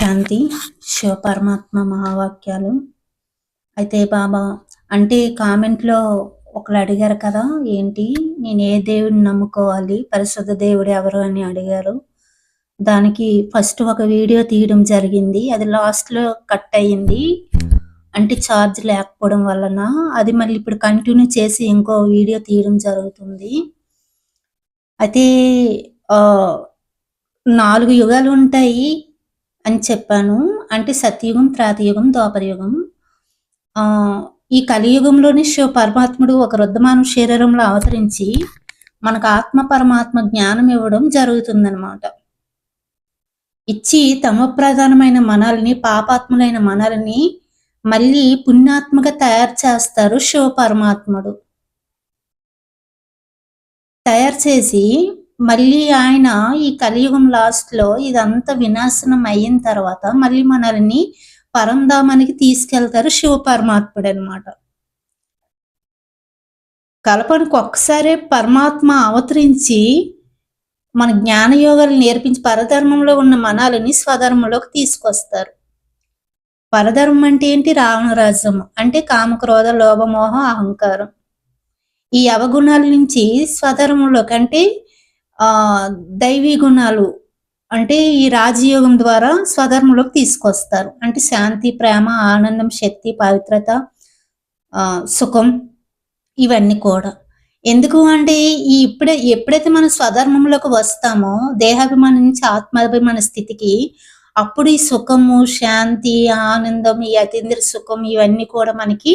శాంతి శివ పరమాత్మ మహావాక్యాలు. అయితే బాబా అంటే కామెంట్లో ఒకరు అడిగారు కదా ఏంటి నేను ఏ దేవుడిని నమ్ముకోవాలి పరిశుద్ధ దేవుడు ఎవరు అని అడిగారు. దానికి ఫస్ట్ ఒక వీడియో తీయడం జరిగింది అది లాస్ట్లో కట్ అయ్యింది. అంటే ఛార్జ్ లేకపోవడం వలన అది మళ్ళీ ఇప్పుడు కంటిన్యూ చేసి ఇంకో వీడియో తీయడం జరుగుతుంది. అయితే నాలుగు యుగాలు ఉంటాయి అని చెప్పాను. అంటే సత్యయుగం త్రాతయుగం ద్వాపరయుగం. ఆ ఈ కలియుగంలోని శివ పరమాత్ముడు ఒక రుద్దమానం శరీరంలో అవతరించి మనకు ఆత్మ పరమాత్మ జ్ఞానం ఇవ్వడం జరుగుతుందన్నమాట. ఇచ్చి తమ ప్రధానమైన మనల్ని పాపాత్ములైన మనల్ని మళ్ళీ పుణ్యాత్మగా తయారు చేస్తారు శివ పరమాత్ముడు తయారు చేసి మళ్ళీ ఆయన ఈ కలియుగం లాస్ట్లో ఇదంతా వినాశనం అయిన తర్వాత మళ్ళీ మనల్ని పరంధామానికి తీసుకెళ్తారు శివ పరమాత్ముడు అనమాట కల్పనకు ఒక్కసారే పరమాత్మ అవతరించి మన జ్ఞానయోగాలు నేర్పించి పరధర్మంలో ఉన్న మనాలని స్వధర్మంలోకి తీసుకొస్తారు. పరధర్మం అంటే ఏంటి? రావణరాజ్యం అంటే కామక్రోధ లోభమోహ అహంకారం. ఈ అవగుణాల నుంచి స్వధర్మంలోకి అంటే ఆ దైవీ గుణాలు అంటే ఈ రాజయోగం ద్వారా స్వధర్మంలోకి తీసుకొస్తారు. అంటే శాంతి ప్రేమ ఆనందం శక్తి పవిత్రత ఆ సుఖం ఇవన్నీ కూడా. ఎందుకు అంటే ఈ ఇప్పుడే ఎప్పుడైతే మనం స్వధర్మంలోకి వస్తామో దేహాభిమానం నుంచి ఆత్మాభిమాన స్థితికి అప్పుడు ఈ సుఖము శాంతి ఆనందం ఈ అతీంద్ర సుఖం ఇవన్నీ కూడా మనకి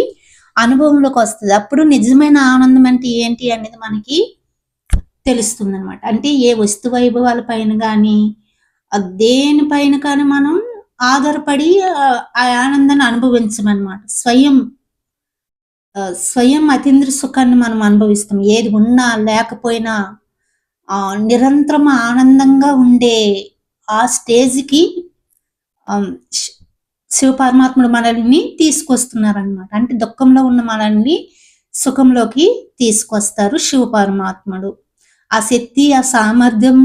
అనుభవంలోకి వస్తుంది. అప్పుడు నిజమైన ఆనందం అంటే ఏంటి అనేది మనకి తెలుస్తుంది అనమాట అంటే ఏ వస్తు వైభవాల పైన కానీ దేనిపైన కానీ మనం ఆధారపడి ఆ ఆనందాన్ని అనుభవించమన్నమాట. స్వయం స్వయం అతీంద్ర సుఖాన్ని మనం అనుభవిస్తాం. ఏది ఉన్నా లేకపోయినా ఆ నిరంతరం ఆనందంగా ఉండే ఆ స్టేజ్కి శివ పరమాత్ముడు మనల్ని తీసుకొస్తున్నారనమాట అంటే దుఃఖంలో ఉన్న మనల్ని సుఖంలోకి తీసుకొస్తారు శివ పరమాత్ముడు ఆ శక్తి ఆ సామర్థ్యం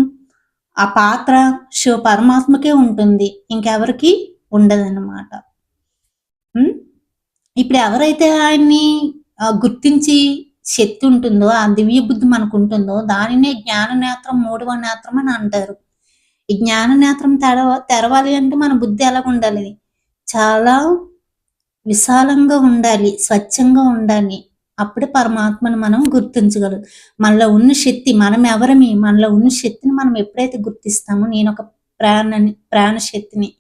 ఆ పాత్ర శివ పరమాత్మకే ఉంటుంది. ఇంకెవరికి ఉండదన్నమాట. ఇప్పుడు ఎవరైతే ఆయన్ని గుర్తించి శక్తి ఉంటుందో ఆ దివ్య బుద్ధి మనకు ఉంటుందో దానినే జ్ఞాన నేత్రం మూడవ నేత్రం అని అంటారు. ఈ జ్ఞాన నేత్రం తెరవ తెరవాలి అంటే మన బుద్ధి ఎలాగ ఉండాలి? చాలా విశాలంగా ఉండాలి స్వచ్ఛంగా ఉండాలి. అప్పుడే పరమాత్మను మనం గుర్తించగలం. మనలో ఉన్న శక్తి మనం ఎవరమి మనలో ఉన్న శక్తిని మనం ఎప్పుడైతే గుర్తిస్తామో నేను ఒక ప్రాణని ప్రాణ శక్తిని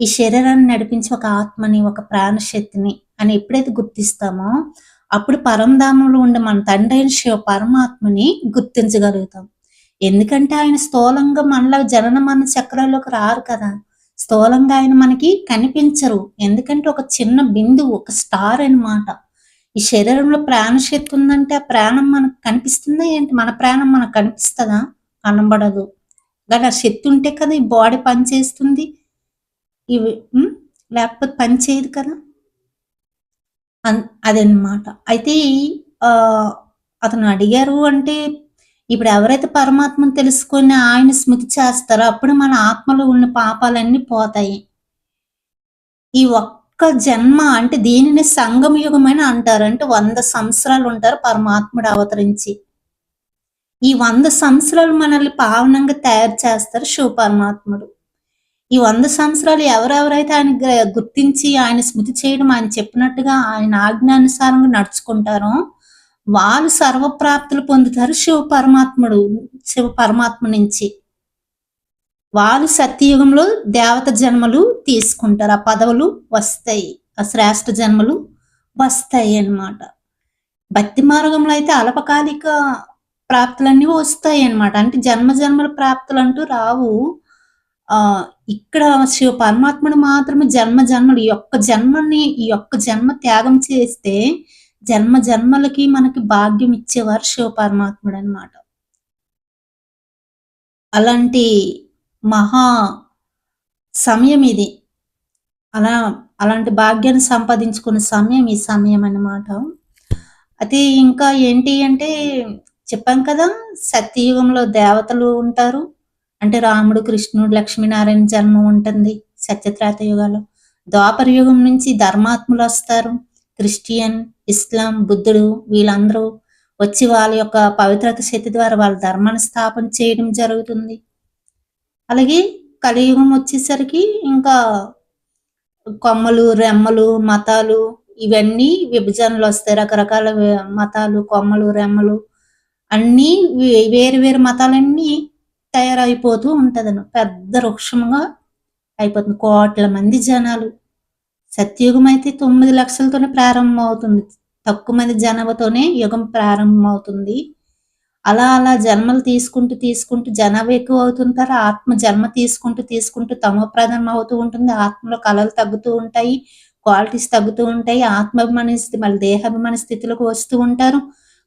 ఈ శరీరాన్ని నడిపించి ఒక ఆత్మని ఒక ప్రాణ శక్తిని అని ఎప్పుడైతే గుర్తిస్తామో అప్పుడు పరమధామంలో ఉండే మన తండ్రి అయిన శివ పరమాత్మని గుర్తించగలుగుతాం. ఎందుకంటే ఆయన స్థూలంగా మనలో జనన మన చక్రాల్లోకి రారు కదా. స్థూలంగా ఆయన మనకి కనిపించరు. ఎందుకంటే ఒక చిన్న బిందువు ఒక స్టార్ అన్నమాట. ఈ శరీరంలో ప్రాణశక్తి ఉందంటే ఆ ప్రాణం మనకు కనిపిస్తుందా ఏంటి? మన ప్రాణం మనకు కనిపిస్తుందా? కనబడదు. కానీ ఆ శక్తి ఉంటే కదా ఈ బాడీ పనిచేస్తుంది. ఇవి లేకపోతే పనిచేయదు కదా. అదనమాట అదన్నమాట. అయితే ఆ అతను అడిగారు అంటే ఇప్పుడు ఎవరైతే పరమాత్మను తెలుసుకొని ఆయన స్మృతి చేస్తారో అప్పుడు మన ఆత్మలో ఉన్న పాపాలన్నీ పోతాయి. ఈ ఒక్క జన్మ అంటే దీనిని సంగమ యుగం అని అంటారు అంటే వంద సంవత్సరాలు ఉంటారు పరమాత్ముడు అవతరించి. ఈ వంద సంవత్సరాలు మనల్ని పావనంగా తయారు చేస్తారు శివ పరమాత్ముడు ఈ వంద సంవత్సరాలు ఎవరెవరైతే ఆయన గుర్తించి ఆయన స్మృతి చేయడం ఆయన చెప్పినట్టుగా ఆయన ఆజ్ఞానుసారంగా నడుచుకుంటారో వాళ్ళు సర్వప్రాప్తులు పొందుతారు శివ పరమాత్ముడు శివ పరమాత్మ నుంచి. వాళ్ళు సత్యయుగంలో దేవత జన్మలు తీసుకుంటారు. ఆ పదవులు వస్తాయి. ఆ శ్రేష్ఠ జన్మలు వస్తాయి అన్నమాట. భక్తి మార్గంలో అయితే అల్పకాలిక ప్రాప్తులన్నీ వస్తాయి అన్నమాట. అంటే జన్మ జన్మల ప్రాప్తులు అంటూ రావు. ఆ ఇక్కడ శివ పరమాత్ముడు మాత్రమే జన్మ జన్మలు ఈ యొక్క జన్మని ఈ యొక్క జన్మ త్యాగం చేస్తే జన్మ జన్మలకి మనకి భాగ్యం ఇచ్చేవారు శివ పరమాత్ముడు అనమాట అలాంటి మహా సమయం ఇది. అలా అలాంటి భాగ్యాన్ని సంపాదించుకునే సమయం ఈ సమయం అన్నమాట. అయితే ఇంకా ఏంటి అంటే చెప్పాం కదా సత్యయుగంలో దేవతలు ఉంటారు. అంటే రాముడు కృష్ణుడు లక్ష్మీనారాయణ జన్మ ఉంటుంది సత్యత్రేత యుగాలు ద్వాపర యుగం నుంచి ధర్మాత్ములు వస్తారు. క్రిస్టియన్ ఇస్లాం బుద్ధుడు వీళ్ళందరూ వచ్చి వాళ్ళ యొక్క పవిత్రత శక్తి ద్వారా వాళ్ళ ధర్మాన్ని స్థాపన చేయడం జరుగుతుంది. అలాగే కలియుగం వచ్చేసరికి ఇంకా కొమ్మలు రెమ్మలు మతాలు ఇవన్నీ విభజనలు వస్తాయి. రకరకాల మతాలు కొమ్మలు రెమ్మలు అన్నీ వేరు వేరు మతాలన్నీ తయారైపోతూ ఉంటదను పెద్ద వృక్షంగా అయిపోతుంది. కోట్ల మంది జనాలు. సత్యుగం అయితే తొమ్మిది లక్షలతోనే ప్రారంభం అవుతుంది తక్కువ మంది జనాభాతోనే యుగం ప్రారంభం అవుతుంది అలా అలా జన్మలు తీసుకుంటూ తీసుకుంటూ జనాభా ఎక్కువ అవుతుంటారు ఆత్మ జన్మ తీసుకుంటూ తీసుకుంటూ తమ ప్రధానం అవుతూ ఉంటుంది. ఆత్మలో కళలు తగ్గుతూ ఉంటాయి క్వాలిటీస్ తగ్గుతూ ఉంటాయి ఆత్మాభిమాని స్థితి మళ్ళీ దేహాభిమాని స్థితిలోకి వస్తూ ఉంటారు.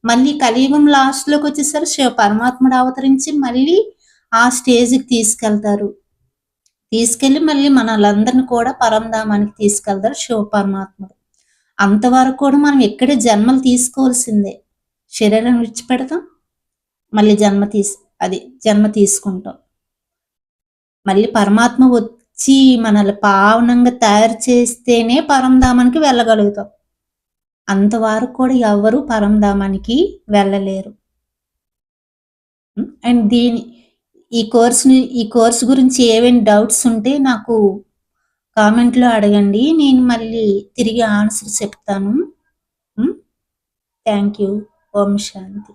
మళ్ళీ కలియుగం లాస్ట్లోకి వచ్చేసరికి శివ పరమాత్ముడు అవతరించి మళ్ళీ ఆ స్టేజ్కి తీసుకెళ్తారు. తీసుకెళ్ళి మళ్ళీ మనలందరిని కూడా పరంధామానికి తీసుకెళ్తారు శివ పరమాత్ముడు. అంతవరకు కూడా మనం ఎక్కడే జన్మలు తీసుకోవాల్సిందే. శరీరం విడిచిపెడతాం మళ్ళీ జన్మ తీసి అది జన్మ తీసుకుంటాం. మళ్ళీ పరమాత్మ వచ్చి మనల్ని పావనంగా తయారు చేస్తేనే పరంధామానికి వెళ్ళగలుగుతాం. అంతవరకు కూడా ఎవరు పరంధామానికి వెళ్ళలేరు. అండ్ దీని ఈ కోర్సుని ఈ కోర్సు గురించి ఏవైనా డౌట్స్ ఉంటే నాకు కామెంట్లో అడగండి. నేను మళ్ళీ తిరిగి ఆన్సర్ చెప్తాను. Thank you. Om Shanti.